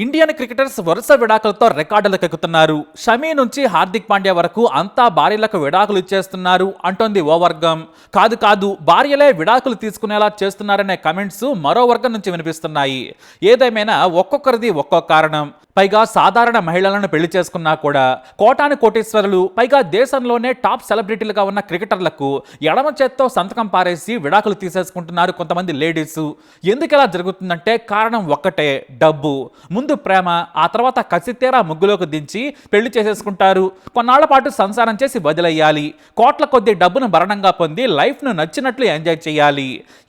Indian cricketers వరుస విడాకులతో రికార్డులు కెక్కుతున్నారు షమీ నుంచి హార్దిక్ పాండ్యా వరకు అంతా భార్యలకు విడాకులు ఇచ్చేస్తున్నారు అంటోంది ఓ వర్గం. కాదు కాదు భార్యలే విడాకులు తీసుకునేలా చేస్తున్నారనే కమెంట్స్ మరో వర్గం నుంచి వినిపిస్తున్నాయి. ఏదేమైనా ఒక్కొక్కరిది ఒక్కో కారణం. పైగా సాధారణ మహిళలను పెళ్ళి చేసుకున్నా కూడా కోటాను కోటేశ్వరులు పైగా దేశంలోనే టాప్ సెలబ్రిటీలుగా ఉన్న క్రికెటర్లకు ఎడమ చేత్తో సంతకం పారేసి విడాకులు తీసేసుకుంటున్నారు కొంతమంది లేడీస్. ఎందుకు ఇలా జరుగుతుందంటే కారణం ఒక్కటే డబ్బు. ముందు ప్రేమ ఆ తర్వాత కసితేరా ముగ్గులోకి దించి పెళ్ళి చేసేసుకుంటారు. కొన్నాళ్ళ పాటు సంసారం చేసి వదిలేయాలి. కోట్ల కొద్ది డబ్బును భరణంగా పొంది లైఫ్ను నచ్చినట్లు ఎంజాయ్ చేయాలి.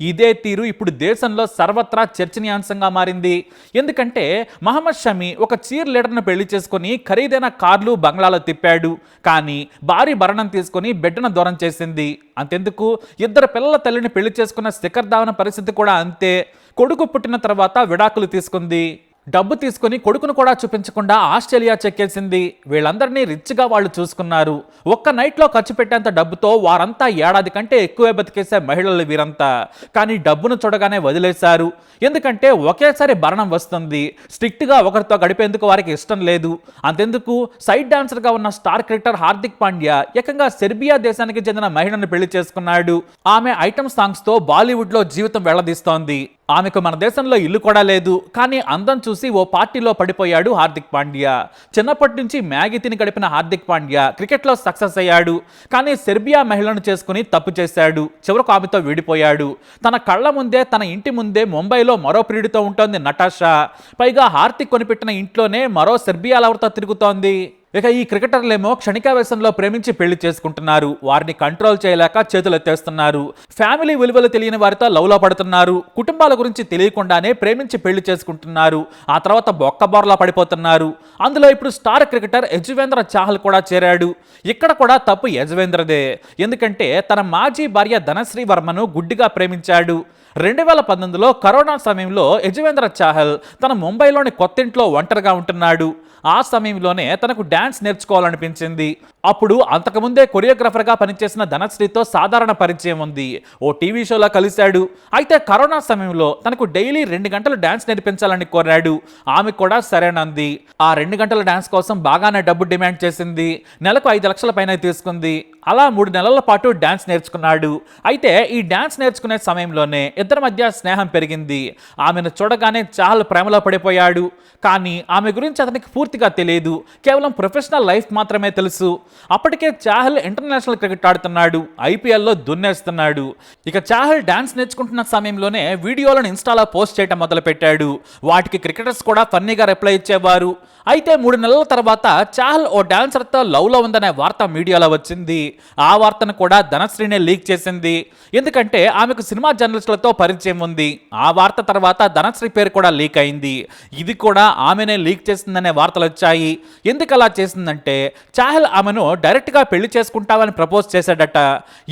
ఇదే తీరు ఇప్పుడు దేశంలో సర్వత్రా చర్చనీయాంశంగా మారింది. ఎందుకంటే మహమ్మద్ షమి ఒక చీర్ లీడర్ను పెళ్ళి చేసుకుని ఖరీదైన కార్లు బంగ్లాలో తిప్పాడు. కానీ భారీ భరణం తీసుకొని బిడ్డను దూరం చేసింది. అంతెందుకు? ఇద్దరు పిల్లల తల్లిని పెళ్ళి చేసుకున్న శిఖర్ ధావన పరిస్థితి కూడా అంతే. కొడుకు పుట్టిన తర్వాత విడాకులు తీసుకుంది. డబ్బు తీసుకుని కొడుకును కూడా చూపించకుండా ఆస్ట్రేలియా చెక్కేసింది. వీళ్ళందరినీ రిచ్గా వాళ్ళు చూసుకున్నారు. ఒక్క నైట్లో ఖర్చు పెట్టేంత డబ్బుతో వారంతా ఏడాది కంటే ఎక్కువే బతికేసే మహిళలు వీరంతా. కానీ డబ్బును చూడగానే వదిలేశారు. ఎందుకంటే ఒకేసారి భరణం వస్తుంది. స్ట్రిక్ట్గా ఒకరితో గడిపేందుకు వారికి ఇష్టం లేదు. అంతెందుకు? సైడ్ డాన్సర్గా ఉన్న స్టార్ క్రికెటర్ హార్దిక్ పాండ్యా ఏకంగా సెర్బియా దేశానికి చెందిన మహిళను పెళ్ళి చేసుకున్నాడు. ఆమె ఐటమ్ సాంగ్స్తో బాలీవుడ్లో జీవితం వెళ్ళదీస్తోంది. ఆమెకు మన దేశంలో ఇల్లు కూడా లేదు కానీ అందం చూసి ఓ పార్టీలో పడిపోయాడు హార్దిక్ పాండ్యా. చిన్నప్పటి నుంచి మ్యాగీ తిని గడిపిన హార్దిక్ పాండ్యా క్రికెట్లో సక్సెస్ అయ్యాడు కానీ సెర్బియా మహిళను చేసుకుని తప్పు చేశాడు. చివరకు ఆమెతో విడిపోయాడు. తన కళ్ళ ముందే తన ఇంటి ముందే ముంబైలో మరో ప్రియుడితో ఉంటుంది నటాషా. పైగా హార్దిక్ కొనిపెట్టిన ఇంట్లోనే మరో సెర్బియా లవర్తో తిరుగుతోంది. ఇక ఈ క్రికెటర్లేమో క్షణికావేశంలో ప్రేమించి పెళ్ళి చేసుకుంటున్నారు. వారిని కంట్రోల్ చేయలేక చేతులెత్తేస్తున్నారు. ఫ్యామిలీ విలువలు తెలియని వారితో లవ్లో పడుతున్నారు. కుటుంబాల గురించి తెలియకుండానే ప్రేమించి పెళ్ళి చేసుకుంటున్నారు. ఆ తర్వాత బొక్కబోర్లా పడిపోతున్నారు. అందులో ఇప్పుడు స్టార్ క్రికెటర్ యజువేంద్ర చాహల్ కూడా చేరాడు. ఇక్కడ కూడా తప్పు యజువేంద్రదే. ఎందుకంటే తన మాజీ భార్య ధనశ్రీ వర్మను గుడ్డిగా ప్రేమించాడు. రెండు వేల పంతొమ్మిదిలో కరోనా సమయంలో యజువేంద్ర చాహల్ తన ముంబైలోని కొత్తింట్లో ఒంటరిగా ఉంటున్నాడు. ఆ సమయంలోనే తనకు డ్యాన్స్ నేర్చుకోవాలనిపించింది. అప్పుడు అంతకుముందే కొరియోగ్రాఫర్గా పనిచేసిన ధనశ్రీతో సాధారణ పరిచయం ఉంది. ఓ టీవీ షోలో కలిశాడు. అయితే కరోనా సమయంలో తనకు డైలీ రెండు గంటలు డ్యాన్స్ నేర్పించాలని కోరాడు. ఆమె కూడా సరేనంది. ఆ రెండు గంటల డ్యాన్స్ కోసం బాగానే డబ్బు డిమాండ్ చేసింది. నెలకు ఐదు లక్షల పైన తీసుకుంది. అలా మూడు నెలల పాటు డ్యాన్స్ నేర్చుకున్నాడు. అయితే ఈ డ్యాన్స్ నేర్చుకునే సమయంలోనే ఇద్దరి మధ్య స్నేహం పెరిగింది. ఆమెను చూడగానే చాలా ప్రేమలో పడిపోయాడు. కానీ ఆమె గురించి అతనికి పూర్తిగా తెలియదు. కేవలం ప్రొఫెషనల్ లైఫ్ మాత్రమే తెలుసు. అప్పటికే చాహల్ ఇంటర్నేషనల్ క్రికెట్ ఆడుతున్నాడు ఐపీఎల్లో దున్నేస్తున్నాడు. ఇక చాహల్ డాన్స్ నేర్చుకుంటున్న సమయంలోనే వీడియోలను ఇన్స్టాలో పోస్ట్ చేయడం మొదలుపెట్టాడు. వాటికి క్రికెటర్స్ కూడా ఫన్నీగా రిప్లై ఇచ్చేవారు. అయితే మూడు నెలల తర్వాత చాహల్ ఓ డాన్సర్తో లవ్లో ఉందనే వార్త మీడియాలో వచ్చింది. ఆ వార్తను కూడా ధనశ్రీనే లీక్ చేసింది. ఎందుకంటే ఆమెకు సినిమా జర్నలిస్టులతో పరిచయం ఉంది. ఆ వార్త తర్వాత ధనశ్రీ పేరు కూడా లీక్ అయింది. ఇది కూడా ఆమెనే లీక్ చేసిందనే వార్తలు వచ్చాయి. ఎందుకు అలా చేసిందంటే చాహల్ ఆమెను డైరెక్ట్గా పెళ్ళి చేసుకుంటావని ప్రపోజ్ చేశాడట.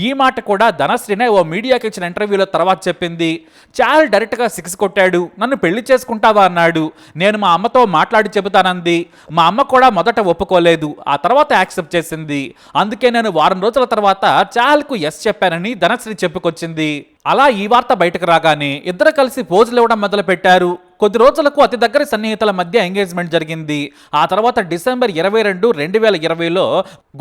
ఈ మాట కూడా ధనశ్రీనే ఓ మీడియాకి ఇచ్చిన ఇంటర్వ్యూలో తర్వాత చెప్పింది. చాహల్ డైరెక్ట్గా సిక్స్ కొట్టాడు. నన్ను పెళ్ళి చేసుకుంటావా అన్నాడు. నేను మా అమ్మతో మాట్లాడి చెబుతానని చెబుతానంది మా అమ్మ కూడా మొదట ఒప్పుకోలేదు. ఆ తర్వాత యాక్సెప్ట్ చేసింది. అందుకే నేను వారం రోజుల తర్వాత చాహల్కు ఎస్ చెప్పానని ధనశ్రీ చెప్పుకొచ్చింది. అలా ఈ వార్త బయటకు రాగానే ఇద్దరు కలిసి పోజులు ఇవ్వడం మొదలు పెట్టారు కొద్ది రోజులకు అతి దగ్గర సన్నిహితుల మధ్య ఎంగేజ్మెంట్ జరిగింది. ఆ తర్వాత డిసెంబర్ ఇరవై రెండు రెండు వేల ఇరవైలో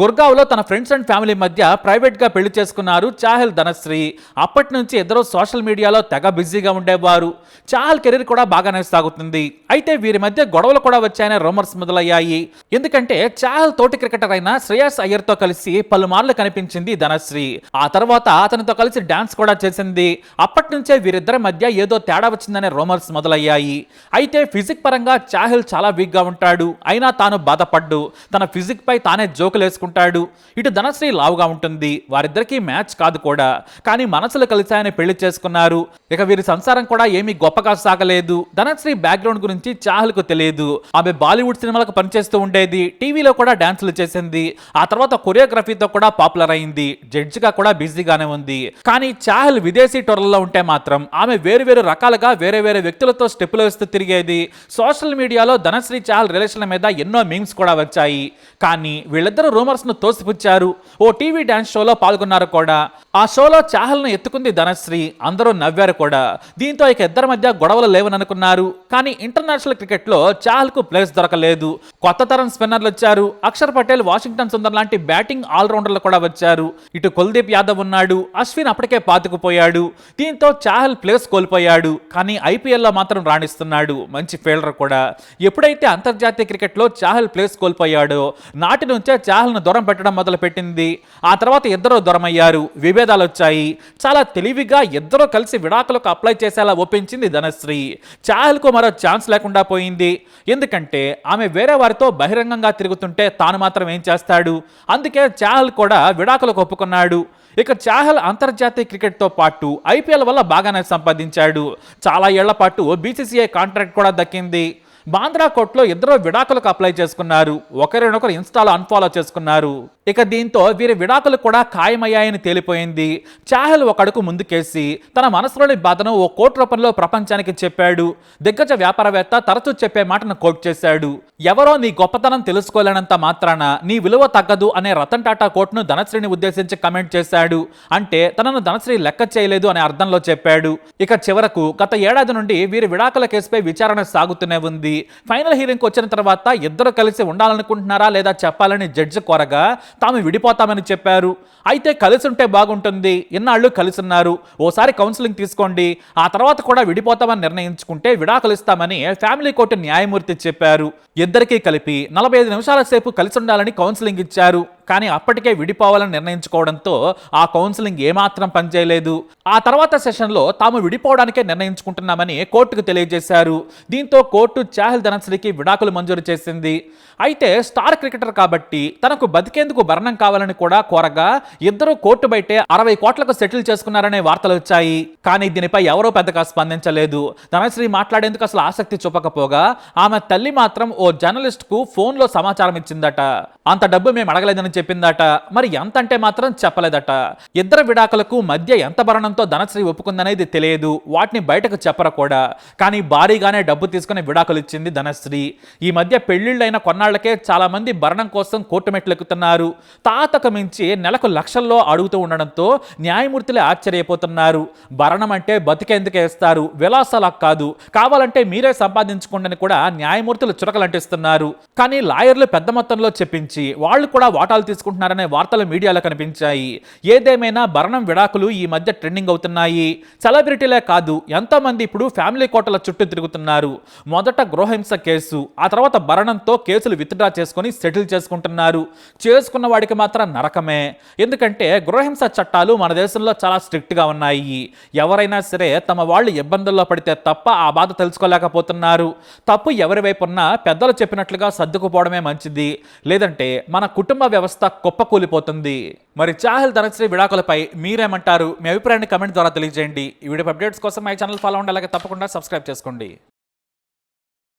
గుర్గావ్లో తన ఫ్రెండ్స్ అండ్ ఫ్యామిలీ మధ్య ప్రైవేట్గా పెళ్ళి చేసుకున్నారు చాహల్ ధనశ్రీ. అప్పటి నుంచి ఇద్దరు సోషల్ మీడియాలో తెగ బిజీగా ఉండేవారు. చాహల్ కెరీర్ కూడా బాగానే సాగుతుంది. అయితే వీరి మధ్య గొడవలు కూడా వచ్చాయనే రూమర్స్ మొదలయ్యాయి. ఎందుకంటే చాహల్ తోటి క్రికెటర్ అయిన శ్రేయస్ అయ్యర్తో కలిసి పలుమార్లు కనిపించింది ధనశ్రీ. ఆ తర్వాత అతనితో కలిసి డాన్స్ కూడా చేసింది. అప్పటి నుంచే వీరిద్దరి మధ్య ఏదో తేడా వచ్చిందనే రూమర్స్ మొదలయ్యాయి. అయితే ఫిజిక్ పరంగా చాహిల్ చాలా వీక్గా ఉంటాడు. అయినా తాను బాధపడ్డు. తన ఫిజిక్ పై తానే జోకులు వేసుకుంటాడు. ఇటు ధనశ్రీ లావుగా ఉంటుంది. వారిద్దరికీ మ్యాచ్ కాదు కూడా. కానీ మనసులు కలిసాయని పెళ్ళి చేసుకున్నారు. ఇక వీరి సంసారం కూడా ఏమీ గొప్పగా సాగలేదు. ధనశ్రీ బ్యాక్గ్రౌండ్ గురించి చాహల్కు తెలియదు. ఆమె బాలీవుడ్ సినిమాలకు పనిచేస్తూ ఉండేది. టీవీలో కూడా డాన్సులు చేసింది. ఆ తర్వాత కొరియోగ్రఫీతో కూడా పాపులర్ అయింది. జడ్జిగా కూడా బిజీగానే ఉంది. కానీ చాహల్ విదేశీ టోర్లలో ఉంటే మాత్రం ఆమె వేరు వేరు రకాలుగా వేరే వేరే వ్యక్తులతో స్టెప్పులు చింపులు వేస్తూ తిరిగేది. సోషల్ మీడియాలో ధనశ్రీ చాహల్ రిలేషన్ల మీద ఎన్నో మీమ్స్ కూడా వచ్చాయి. కానీ వీళ్ళిద్దరూ రూమర్స్ను తోసిపుచ్చారు. ఓ టీవీ డాన్స్ షోలో పాల్గొన్నారు కూడా. ఆ షోలో చాహల్ను ఎత్తుకుంది ధనశ్రీ. అందరూ నవ్వారు కూడా. దీంతో ఇక ఇద్దరి మధ్య గొడవలు లేవని అనుకున్నారు కానీ ఇంటర్నేషనల్ క్రికెట్లో చాహల్కు ప్లేస్ దొరకలేదు. కొత్త తరం స్పిన్నర్లు వచ్చారు. అక్షర్ పటేల్ వాషింగ్టన్ సుందర్ లాంటి బ్యాటింగ్ ఆల్రౌండర్లు కూడా వచ్చారు. ఇటు కుల్దీప్ యాదవ్ ఉన్నాడు. అశ్విన్ అప్పటికే పాతుకుపోయాడు. దీంతో చాహల్ ప్లేస్ కోల్పోయాడు. కానీ ఐపీఎల్లో మాత్రం రాణిస్తున్నాడు. మంచి ఫీల్డర్ కూడా. ఎప్పుడైతే అంతర్జాతీయ క్రికెట్లో చాహల్ ప్లేస్ కోల్పోయాడో నాటి నుంచే చాహల్ను దూరం పెట్టడం మొదలుపెట్టింది. ఆ తర్వాత ఇద్దరు దూరమయ్యారు. విభేదాలు వచ్చాయి. చాలా తెలివిగా ఇద్దరు కలిసి విడాకులకు అప్లై చేసేలా ఒప్పించింది ధనశ్రీ. చాహల్కు మరో ఛాన్స్ లేకుండా పోయింది. ఎందుకంటే ఆమె వేరే వారితో బహిరంగంగా తిరుగుతుంటే తాను మాత్రం ఏం చేస్తాడు? అందుకే చాహల్ కూడా విడాకులకు ఒప్పుకున్నాడు. ఇక చాహల్ అంతర్జాతీయ క్రికెట్తో పాటు ఐపీఎల్ వల్ల బాగానే సంపాదించాడు. చాలా ఏళ్ళ పాటు బీసీసీఐ కాంట్రాక్ట్ కూడా దక్కింది. బాంద్రా కోర్టులో ఇద్దరు విడాకులకు అప్లై చేసుకున్నారు. ఒకరినొకరు ఇన్స్టాలో అన్ఫాలో చేసుకున్నారు. ఇక దీంతో వీరి విడాకులు కూడా ఖాయమయ్యాయని తేలిపోయింది. చాహల్ ఒక అడుగు ముందుకేసి తన మనసులోని బాధను ఓ కోర్టు రూపంలో ప్రపంచానికి చెప్పాడు. దిగ్గజ వ్యాపారవేత్త తరచూ చెప్పే మాటను కోట్ చేశాడు. ఎవరో నీ గొప్పతనం తెలుసుకోలేనంత మాత్రాన నీ విలువ తగ్గదు అనే రతన్ టాటా కోర్టును ధనశ్రీని ఉద్దేశించి కమెంట్ చేశాడు. అంటే తనను ధనశ్రీ లెక్క చేయలేదు అనే అర్థంలో చెప్పాడు. ఇక చివరకు గత ఏడాది నుండి వీరి విడాకుల కేసుపై విచారణ సాగుతూనే ఉంది. ఫైనల్ హీరింగ్ వచ్చిన తర్వాత ఇద్దరు కలిసి ఉండాలనుకుంటున్నారా లేదా చెప్పాలని జడ్జి కోరగా తాము విడిపోతామని చెప్పారు. అయితే కలిసి ఉంటే బాగుంటుంది. ఇన్నాళ్ళు కలిసి ఉన్నారు. ఓసారి కౌన్సిలింగ్ తీసుకోండి. ఆ తర్వాత కూడా విడిపోతామని నిర్ణయించుకుంటే విడాకులు ఇస్తామని ఫ్యామిలీ కోర్టు న్యాయమూర్తి చెప్పారు. ఇద్దరికీ కలిపి నలభై ఐదు నిమిషాల సేపు కలిసి ఉండాలని కౌన్సిలింగ్ ఇచ్చారు. కానీ అప్పటికే విడిపోవాలని నిర్ణయించుకోవడంతో ఆ కౌన్సిలింగ్ ఏమాత్రం పనిచేయలేదు. ఆ తర్వాత సెషన్లో తాము విడిపోవడానికే నిర్ణయించుకుంటున్నామని కోర్టుకు తెలియజేశారు. దీంతో కోర్టు చాహల్ ధనశ్రీకి విడాకులు మంజూరు చేసింది. అయితే స్టార్ క్రికెటర్ కాబట్టి తనకు బతికేందుకు భరణం కావాలని కూడా కోరగా ఇద్దరు కోర్టు బయటే అరవై కోట్లకు సెటిల్ చేసుకున్నారనే వార్తలు వచ్చాయి. కానీ దీనిపై ఎవరో పెద్దగా స్పందించలేదు. ధనశ్రీ మాట్లాడేందుకు అసలు ఆసక్తి చూపకపోగా ఆమె తల్లి మాత్రం ఓ జర్నలిస్ట్కు సమాచారం ఇచ్చిందట అంత డబ్బు మేము అడగలేదని చెప్పిందట. మరి ఎంత అంటే మాత్రం చెప్పలేదట. ఇద్దరు విడాకులకు మధ్య ఎంత భరణంతో ధనశ్రీ ఒప్పుకుందనేది తెలియదు. వాటిని బయటకు చెప్పరు కూడా. కానీ భారీగానే డబ్బు తీసుకుని విడాకులు ఇచ్చింది ధనశ్రీ. ఈ మధ్య పెళ్ళిళ్ళైన కొన్నాళ్ళకే చాలా మంది భరణం కోసం కోర్టు మెట్లెక్కుతున్నారు. తాతకు మించి నెలకు లక్షల్లో అడుగుతూ ఉండడంతో న్యాయమూర్తులే ఆశ్చర్యపోతున్నారు. భరణం అంటే బతికేందుకే ఇస్తారు? విలాసాలకు కాదు. కావాలంటే మీరే సంపాదించుకోండి కూడా న్యాయమూర్తులు చురకలంటిస్తున్నారు. కానీ లాయర్లు పెద్ద మొత్తంలో చెప్పించి వాళ్ళు కూడా వాటాలు తీసుకుంటున్నారనే వార్తలు మీడియాలో కనిపించాయి. ఏదేమైనా భరణం విడాకులు ఈ మధ్య ట్రెండింగ్ అవుతున్నాయి. సెలబ్రిటీలే కాదు ఎంతోమంది ఇప్పుడు ఫ్యామిలీ కోటల చుట్టూ తిరుగుతున్నారు. మొదట గృహహింస కేసు ఆ తర్వాత భరణంతో కేసులు విత్డ్రా చేసుకొని సెటిల్ చేసుకుంటున్నారు. చేసుకున్న వాడికి మాత్రం నరకమే. ఎందుకంటే గృహహింస చట్టాలు మన దేశంలో చాలా స్ట్రిక్ట్గా ఉన్నాయి. ఎవరైనా సరే తమ వాళ్ళు ఇబ్బందుల్లో పడితే తప్ప ఆ బాధ తెలుసుకోలేకపోతున్నారు. తప్పు ఎవరి వైపు ఉన్నా పెద్దలు చెప్పినట్లుగా సర్దుకుపోవడమే మంచిది. లేదంటే మన కుటుంబ వ్యవస్థ కుప్పకూలిపోతుంది. మరి చాహల్ ధనశ్రీ విడాకులపై మీరేమంటారు? మీ అభిప్రాయాన్ని కమెంట్ ద్వారా తెలియజేయండి. ఈ వీడియో అప్డేట్స్ కోసం మై ఛానల్ ఫాలో అవ్వండి. అలాగే తప్పకుండా సబ్స్క్రైబ్ చేసుకోండి.